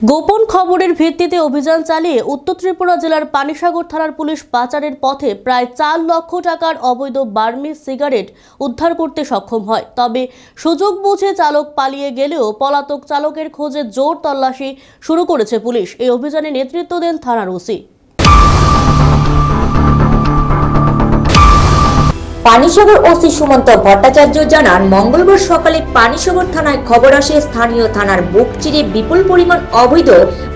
গোপন খবরের ভিত্তিতে অভিযান চালিয়ে উত্তর ত্রিপুরা জেলার পানিসাগর থানার পুলিশ পাচারের পথে প্রায় চার লক্ষ টাকার অবৈধ বার্মিজ সিগারেট উদ্ধার করতে সক্ষম হয়। তবে সুযোগ বুঝে চালক পালিয়ে গেলেও পলাতক চালকের খোঁজে জোর তল্লাশি শুরু করেছে পুলিশ। এই অভিযানে নেতৃত্ব দেন থানার O C. Panisagar O C Sumanta Bhattacharya জানান, মঙ্গলবার সকালে পানিসাগর থানায় খবর আসে স্থানীয় থানার বুক চিরে বিপুল পরিমাণ অবৈধ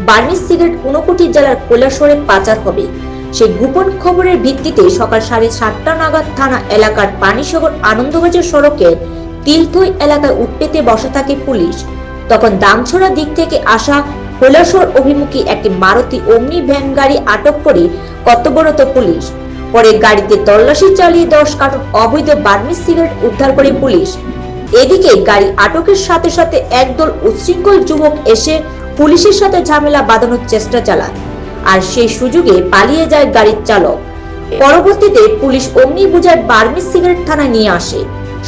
বার্মিজ সিগারেট ঊনকোটি জেলার কৈলাসরে পাচার হবে। সেই গোপন খবরের ভিত্তিতে সকাল সাড়ে সাতটা নাগাদ থানা এলাকার পানিসাগর আনন্দবাজার সড়কে তিলথই এলাকায় উঠপেতে বসা থাকে পুলিশ। তখন দামছড়া দিক থেকে আসা কৈলাসর অভিমুখী একটি মারুতি অমনি ভ্যান গাড়ি আটক করে কর্তব্যরত পুলিশ। পরে গাড়িতে তল্লাশি চালিয়ে দশ কার্টন অবৈধ বার্মিজ সিগারেট উদ্ধার করে পুলিশ। এদিকে গাড়ি আটকের সাথে সাথে একদল উচ্ছৃঙ্খল যুবক এসে পুলিশের সাথে ঝামেলা বাঁধানোর চেষ্টা চালায় আর সেই সুযোগে পালিয়ে যায় গাড়ির চালক। পরবর্তীতে পুলিশ অগ্নি বুঝায় বার্মিজ সিগারেট থানায় নিয়ে আসে।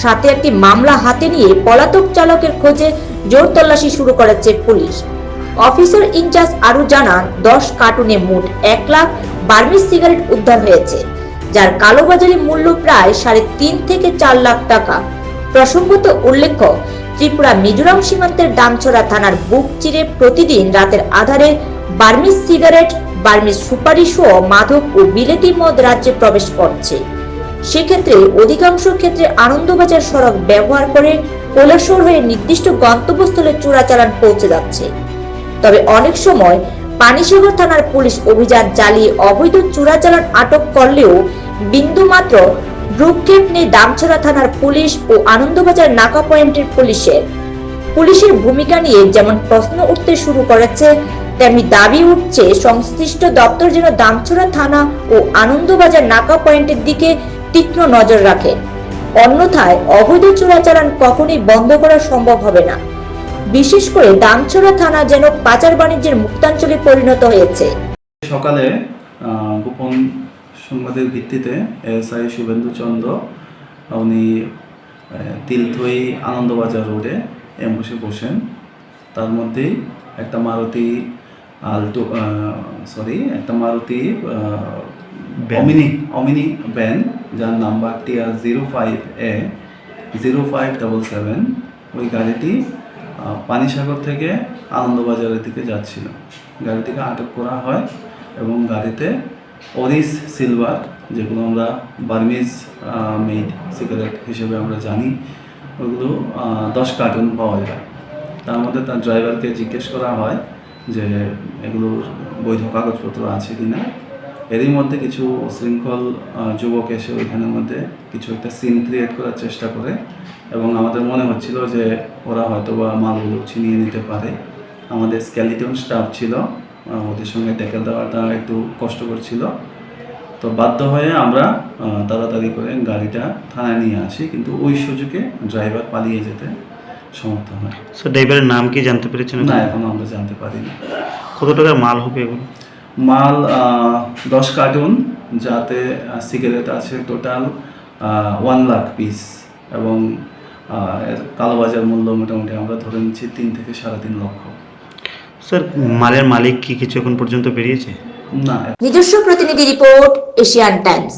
সাথে একটি মামলা হাতে নিয়ে পলাতক চালকের খোঁজে জোর তল্লাশি শুরু করেছে পুলিশ। অফিসার ইনচার্জ আরও জানান, দশ কার্টুনে মোট এক লাখ বার্মিজ সিগারেট উদ্ধার হয়েছে, যার কালোবাজারি মূল্য প্রায় সাড়ে তিন থেকে চার লাখ টাকা। প্রসঙ্গত উল্লেখ্য, ত্রিপুরা মিজোরাম সীমান্তের দামছড়া থানার বুক চিরে প্রতিদিন রাতের আধারে বার্মিজ সিগারেট, বার্মিজ সুপারি সহ মাদক ও বিলেতি মদ রাজ্যে প্রবেশ করছে। সেক্ষেত্রে অধিকাংশ ক্ষেত্রে আনন্দবাজার সড়ক ব্যবহার করে কৈলাসর হয়ে নির্দিষ্ট গন্তব্যস্থলে চোরাচালান পৌঁছে যাচ্ছে। তবে অনেক সময় পানিসাগর থানার পুলিশ অভিযান চালিয়ে অবৈধ চোরাচালান আটক করলেও বিন্দুমাত্র ভ্রুক্ষেপ নেই দামছড়া থানার পুলিশ ও আনন্দবাজার নাকা পয়েন্টের পুলিশের। পুলিশের ভূমিকা নিয়ে যেমন প্রশ্ন উঠতে শুরু করেছে, তেমনি দাবি উঠছে সংশ্লিষ্ট দপ্তর যেন দামছড়া থানা ও আনন্দবাজার নাকা পয়েন্টের দিকে তীক্ষ্ণ নজর রাখে। অন্যথায় অবৈধ চোরাচালান কখনোই বন্ধ করা সম্ভব হবে না। বিশেষ করে দামছড়া থানা যেন পাচার বাণিজ্যের মুক্তাঞ্চলে পরিণত হয়েছে। সকালে গোপন সংবাদের ভিত্তিতে এসআই শুভেন্দু চন্দ্র উনি তিলথই আনন্দবাজার রোডে এম্বুসে বসেন। তার মধ্যেই একটা মারুতি আলটো সরি একটা মারুতি অমিনি অমিনি ভ্যান যার number T R zero five A zero five double seven ওই গাড়িটি পানিসাগর থেকে আনন্দবাজারের দিকে যাচ্ছিল। গাড়িটিকে আটক করা হয় এবং গাড়িতে অরিস সিলভার, যেগুলো আমরা বার্মিজ মেড সিগারেট হিসেবে আমরা জানি, ওগুলো দশ কার্টুন পাওয়া যায়। তার মধ্যে তার ড্রাইভারকে জিজ্ঞেস করা হয় যে এগুলোর বৈধ কাগজপত্র আছে কি না। এরই মধ্যে কিছু শৃঙ্খল যুবক এসে ওইখানের মধ্যে কিছু একটা সিন ক্রিয়েট করার চেষ্টা করে। এবং আমাদের মনে হচ্ছিল যে ওরা হয়তো বা মালগুলো ছিনিয়ে নিতে পারে। আমাদের স্ক্যালিটন স্টাফ ছিল ওদের সঙ্গে ট্যাকেল দেওয়াটা একটু কষ্টকর ছিল। তো বাধ্য হয়ে আমরা তাড়াতাড়ি করে গাড়িটা থানায় নিয়ে আসি কিন্তু ওই সুযোগে ড্রাইভার পালিয়ে যেতে সমর্থ হয়। স্যার ড্রাইভারের নাম কি জানতে পেরেছেন না এখন? আমরা জানতে পারিনি। কত টাকার মাল হবে এগুলো? মাল দশ কার্টুন যাতে সিগারেট আছে টোটাল ওয়ান লাখ পিস এবং কালোবাজার মূল্য মোটামুটি আমরা ধরে নিচ্ছি তিন থেকে সাড়ে তিন লক্ষ। স্যার মালের মালিক কি কিছু এখন পর্যন্ত বেরিয়েছে? না নিজস্ব প্রতিনিধি রিপোর্ট এশিয়ান টাইমস।